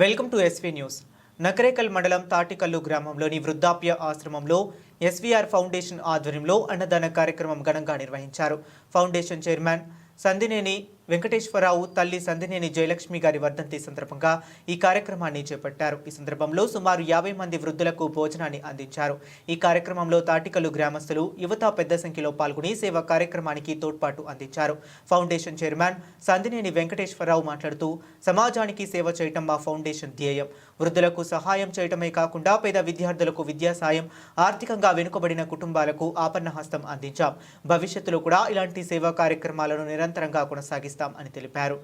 Welcome to SV news. Nakrekal మండలం తాటికల్లు గ్రామంలోని వృద్ధాప్య ఆశ్రమంలో ఎస్వీఆర్ ఫౌండేషన్ ఆధ్వర్యంలో అన్నదాన కార్యక్రమం ఘనంగా నిర్వహించారు. ఫౌండేషన్ చైర్మన్ సందినేని వెంకటేశ్వరరావు తల్లి సందినేని జయలక్ష్మి గారి వర్ధంతి సందర్భంగా ఈ కార్యక్రమాన్ని చేపట్టారు. ఈ సందర్భంలో సుమారు యాభై మంది వృద్ధులకు భోజనాన్ని అందించారు. ఈ కార్యక్రమంలో తాటికలు గ్రామస్తులు యువత పెద్ద సంఖ్యలో పాల్గొని సేవా కార్యక్రమానికి తోడ్పాటు అందించారు. ఫౌండేషన్ చైర్మన్ సందినేని వెంకటేశ్వరరావు మాట్లాడుతూ సమాజానికి సేవ చేయటం మా ఫౌండేషన్ ధ్యేయం. వృద్ధులకు సహాయం చేయటమే కాకుండా పేద విద్యార్థులకు విద్యా సాయం ఆర్థికంగా వెనుకబడిన కుటుంబాలకు ఆపన్న హస్తం అందించాం. భవిష్యత్తులో కూడా ఇలాంటి సేవా కార్యక్రమాలను నిరంతరంగా చేస్తాం అని తెలిపారు.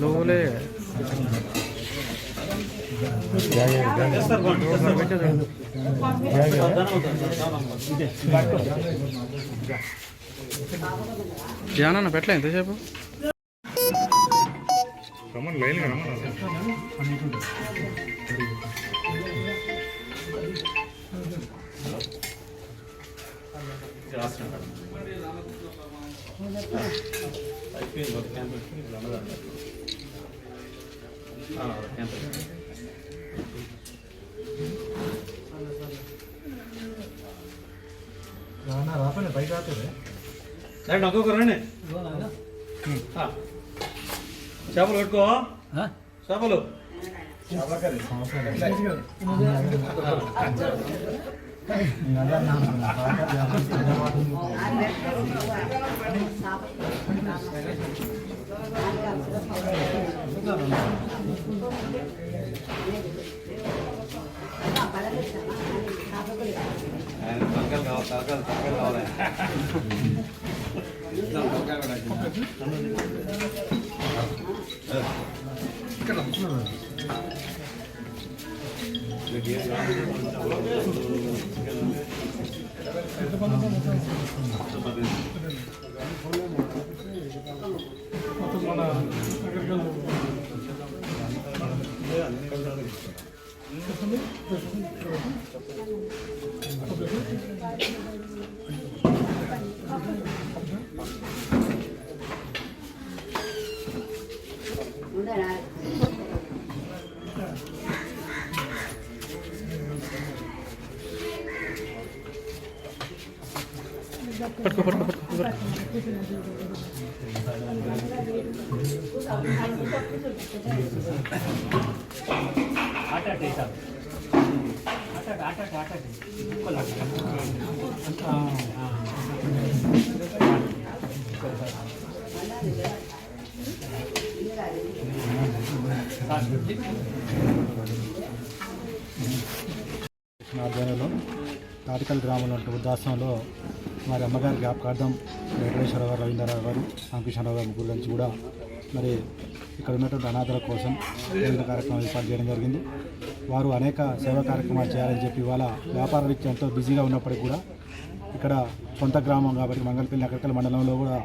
లోలే ధ్యానం పెట్టలే ఎంతసేపు రమ్మని లైన్గా రమ్మని రండి ఒక్కొక్క రండి ఆ. చేపలు పెట్టుకో చేపలు తలకాయలు కావాలి తలకాయలు తలకాయలు కావాలి 여기에 उधर आ पटको पटको पटको। आटा टेसा आटा आटा आटा कोला हाँ हाँ ఆధ్వర్యంలో తాటికల్ గ్రామంలో వృద్ధాశ్రమంలో వారి అమ్మగారి జ్ఞాపకార్థం వెంకటేశ్వరరావు గారు రవీంద్రరావు గారు రామకృష్ణరావు గారి ముగ్గురు నుంచి కూడా మరి ఇక్కడ ఉన్నటువంటి అనాథల కోసం వివిధ కార్యక్రమాలు ఏర్పాటు చేయడం జరిగింది. వారు అనేక సేవా కార్యక్రమాలు చేయాలని చెప్పి ఇవాళ వ్యాపార రీత్యా ఎంతో బిజీగా ఉన్నప్పటికీ కూడా ఇక్కడ సొంత గ్రామం కాబట్టి మంగళపల్లి నకరకల్ మండలంలో కూడా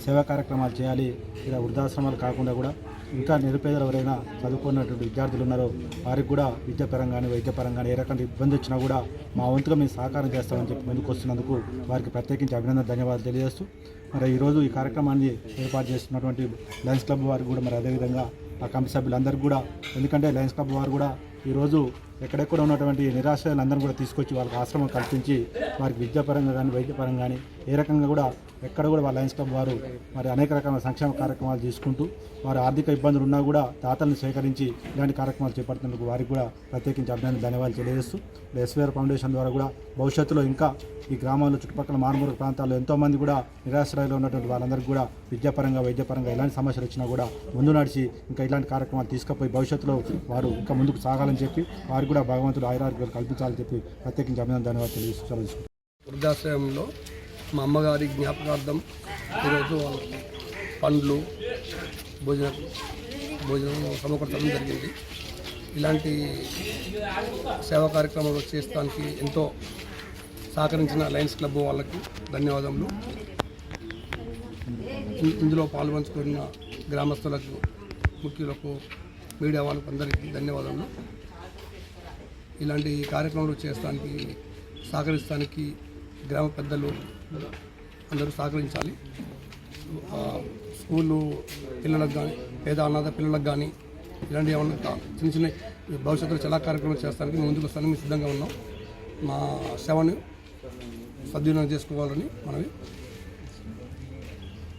సేవా కార్యక్రమాలు చేయాలి ఇలా వృద్ధాశ్రమాలు కాకుండా కూడా ఇంకా నిరుపేదలు ఎవరైనా చదువుకున్నటువంటి విద్యార్థులు ఉన్నారో వారికి కూడా విద్యాపరంగా కానీ వైద్యపరంగా కానీ ఏ రకమైన ఇబ్బంది వచ్చినా కూడా మా వంతుగా మేము సహకారం చేస్తామని చెప్పి ముందుకు వస్తున్నందుకు వారికి ప్రత్యేకించి అభినందన ధన్యవాదాలు తెలియజేస్తూ మరి ఈరోజు ఈ కార్యక్రమాన్ని ఏర్పాటు చేస్తున్నటువంటి లయన్స్ క్లబ్ వారికి కూడా మరి అదేవిధంగా ఆ కమిటీ సభ్యులందరికీ కూడా ఎందుకంటే లయన్స్ క్లబ్ వారు కూడా ఈరోజు ఎక్కడెక్కడ ఉన్నటువంటి నిరాశ్రయాలందరినీ కూడా తీసుకొచ్చి వాళ్ళకి ఆశ్రమం కల్పించి వారికి విద్యాపరంగా కానీ వైద్యపరంగా కానీ ఏ రకంగా కూడా ఎక్కడ కూడా వాళ్ళ లయన్స్ క్లబ్ వారు మరి అనేక రకాల సంక్షేమ కార్యక్రమాలు తీసుకుంటూ వారు ఆర్థిక ఇబ్బందులు ఉన్నా కూడా దాతలను సేకరించి ఇలాంటి కార్యక్రమాలు చేపడుతున్నందుకు వారికి కూడా ప్రత్యేకించి అభినందన ధన్యవాదాలు తెలియజేస్తూ ఎస్వీఆర్ ఫౌండేషన్ ద్వారా కూడా భవిష్యత్తులో ఇంకా ఈ గ్రామాల్లో చుట్టుపక్కల మారుమూల ప్రాంతాల్లో ఎంతోమంది కూడా నిరాశ్రయాలు ఉన్నటువంటి వాళ్ళందరికీ కూడా విద్యాపరంగా వైద్యపరంగా ఎలాంటి సమస్యలు వచ్చినా కూడా ముందు నడిచి ఇంకా ఇలాంటి కార్యక్రమాలు తీసుకుపోయి భవిష్యత్తులో వారు ఇంకా ముందుకు సాగాలని చెప్పి వారికి కూడా భగవంతుడు ఆయురారోగ్యాలు కల్పించాలని చెప్పి ప్రత్యేకించి అభినందన ధన్యవాదాలు తెలియజేస్తూ వృద్ధాశ్రయంలో మా అమ్మగారి జ్ఞాపకార్థం ఈరోజు పండ్లు భోజనం భోజనం సమకూర్చడం జరిగింది. ఇలాంటి సేవా కార్యక్రమాలు చేస్తానికి ఎంతో సహకరించిన లయన్స్ క్లబ్ వాళ్ళకి ధన్యవాదములు. ఇందులో పాల్పంచుకున్న గ్రామస్తులకు ముఖ్యులకు మీడియా వాళ్ళకు అందరికీ ధన్యవాదములు. ఇలాంటి కార్యక్రమాలు చేస్తానికి సహకరిస్తానికి గ్రామ పెద్దలు అందరూ సహకరించాలి. స్కూళ్ళు స్కూలు పిల్లలకు కానీ పేద అనాథ పిల్లలకు కానీ ఇలాంటి ఏమన్నా చిన్న చిన్న భవిష్యత్తులో చాలా కార్యక్రమాలు చేస్తానికి మేము ముందుకు వస్తాను మేము సిద్ధంగా ఉన్నాం. మా సేవను సద్వినియోగం చేసుకోవాలని మనవి